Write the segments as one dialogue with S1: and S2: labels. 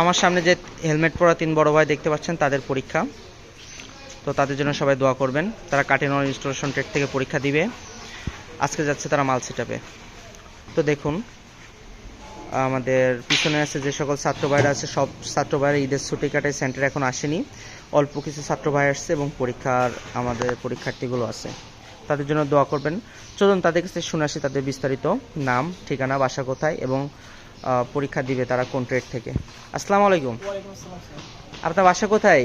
S1: আমার সামনে যে হেলমেট পরা তিন বড় ভাই দেখতে পাচ্ছেন, তাদের পরীক্ষা। তো তাদের জন্য সবাই দোয়া করবেন। তারা কাটিনর ইনস্টলেশন ট্রেড থেকে পরীক্ষা দিবে। আজকে যাচ্ছে তারা মাল সেটাবে তো দেখুন, আমাদের পিছনে আছে যে সকল ছাত্র ভাইরা আছে, সব ছাত্র ভাইরা ঈদের ছুটি কাটায় সেন্টার এখন আসেনি। অল্প কিছু ছাত্র ভাই আসছে এবং পরীক্ষার আমাদের পরীক্ষার্থীগুলো আছে। তাদের জন্য দোয়া করবেন। চলুন তাদের কাছে শুনে আসি তাদের বিস্তারিত নাম, ঠিকানা, বাসা কোথায় এবং পরীক্ষা দিবে তারা কোন ট্রেড থেকে। আসসালামু আলাইকুম। আপনার বাসা কোথায়?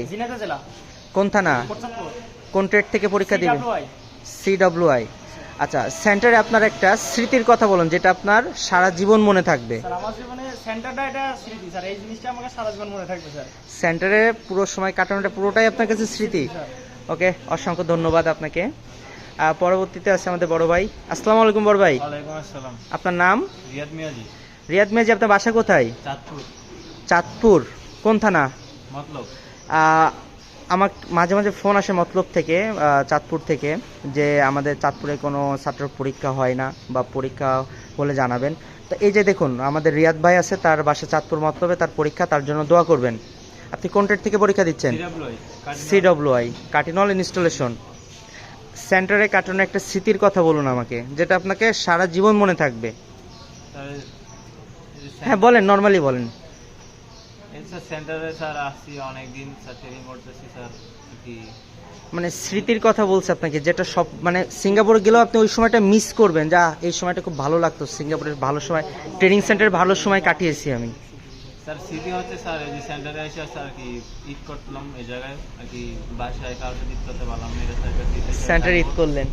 S1: কোন থানা? কোন ট্রেড থেকে পরীক্ষা দিবেন সিডব্লিউআই আচ্ছা সেন্টারে আপনার একটা স্মৃতির কথা বলুন যেটা আপনার সারা জীবন মনে থাকবে।
S2: স্যার আমার জীবনে সেন্টারটা এটা স্মৃতি স্যার। এই জিনিসটা আমাকে সারা জীবন মনে থাকবে স্যার।
S1: সেন্টারে পুরো সময় কাটানোটা পুরোটাই আপনার কাছে স্মৃতি। ওকে অসংখ্য ধন্যবাদ আপনাকে। পরবর্তীতে আছে আমাদের বড় ভাই। আসসালামু আলাইকুম বড় ভাই। আপনার নাম?
S2: রিয়াদ মিয়াজি।
S1: রিয়াদ মেজি আপনার বাসা কোথায়?
S2: চাঁদপুর।
S1: চাঁদপুর। কোন থানা?
S2: মতলব।
S1: আমার মাঝে মাঝে ফোন আসে মতলব থেকে চাঁদপুর থেকে যে আমাদের চাঁদপুরে কোনো ছাত্র পরীক্ষা হয় না বা পরীক্ষা হলে জানাবেন। তো এই যে দেখুন আমাদের রিয়াদ ভাই আছে তার বাসা চাঁদপুর মতলবে তার পরীক্ষা তার জন্য দোয়া করবেন। আপনি কোন ট্রেড থেকে পরীক্ষা দিচ্ছেন? সিডব্লিউআই কার্টিনল ইনস্টলেশন সেন্টারে কার্টুনে একটা স্মৃতির কথা বলুন আমাকে যেটা আপনাকে সারা জীবন মনে থাকবে। হ্যাঁ বলেন নর্মালি বলেন।
S3: স্যার সেন্টারে স্যার আসছি অনেকদিন স্যার ট্রেনিং করতেছি স্যার কি?
S1: মানে স্মৃতির কথা বলছে আপনাকে যেটা সব মানে সিঙ্গাপুর গেলেও আপনি ওই সময়টা মিস করবেন যা এই সময়টা খুব ভালো লাগতো সিঙ্গাপুরের ভালো সময় ট্রেনিং সেন্টারে ভালো সময় কাটিয়েছি আমি।
S3: স্যার স্মৃতি হচ্ছে স্যার এই যে সেন্টারে এসে স্যার কি ঈদ করলাম এই জায়গায় আর কি বাসায় ঈদ করতে পারলাম না এটা স্যার
S1: সেন্টারে ঈদ করলেন।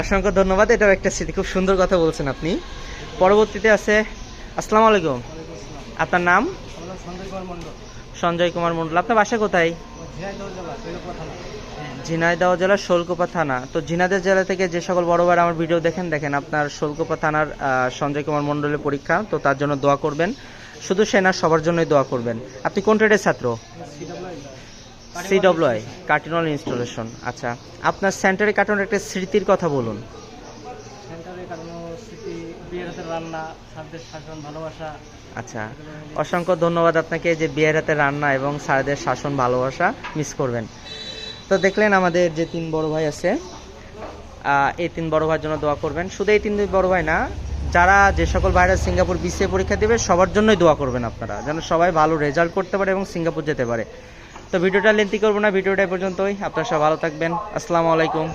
S1: অসংখ্য ধন্যবাদ এটাও একটা স্মৃতি খুব সুন্দর কথা বলছেন আপনি। পরবর্তীতে আছে আসসালামু আলাইকুম। আপনার নাম?
S2: সঞ্জয় কুমার মন্ডল
S1: আপনার বাসা কোথায়?
S2: ঝিনাইদহ
S1: জেলার শোলকোপা থানা। তো ঝিনাইদহ জেলা থেকে যে সকল বড় বড় আমার ভিডিও দেখেন দেখেন আপনার শোলকোপা থানার সঞ্জয় কুমার মণ্ডলের পরীক্ষা। তো তার জন্য দোয়া করবেন। শুধু সে না সবার জন্যই দোয়া করবেন। আপনি কোন ট্রেডের ছাত্র?
S2: সিডব্লিউআই
S1: কার্টিনল ইনস্টলেশন আচ্ছা আপনার সেন্টারে কার্টুনের একটা স্মৃতির কথা বলুন। আচ্ছা অসংখ্য ধন্যবাদ আপনাকে যে বিয়ের হাতে রান্না এবং স্যারদের শাসন, ভালোবাসা মিস করবেন। তো দেখলেন আমাদের যে তিন বড় ভাই আছে এই তিন বড় ভাইয়ের জন্য দোয়া করবেন। শুধু এই তিন বড় ভাই না, যারা যে সকল ভাইরা সিঙ্গাপুর বিসিএ পরীক্ষা দেবে, সবার জন্যই দোয়া করবেন আপনারা, যেন সবাই ভালো রেজাল্ট করতে পারে এবং সিঙ্গাপুর যেতে পারে। তো ভিডিওটা লেন্থি করব না, ভিডিওটা পর্যন্তই। আপনারা সব ভালো থাকবেন। আসসালামু আলাইকুম।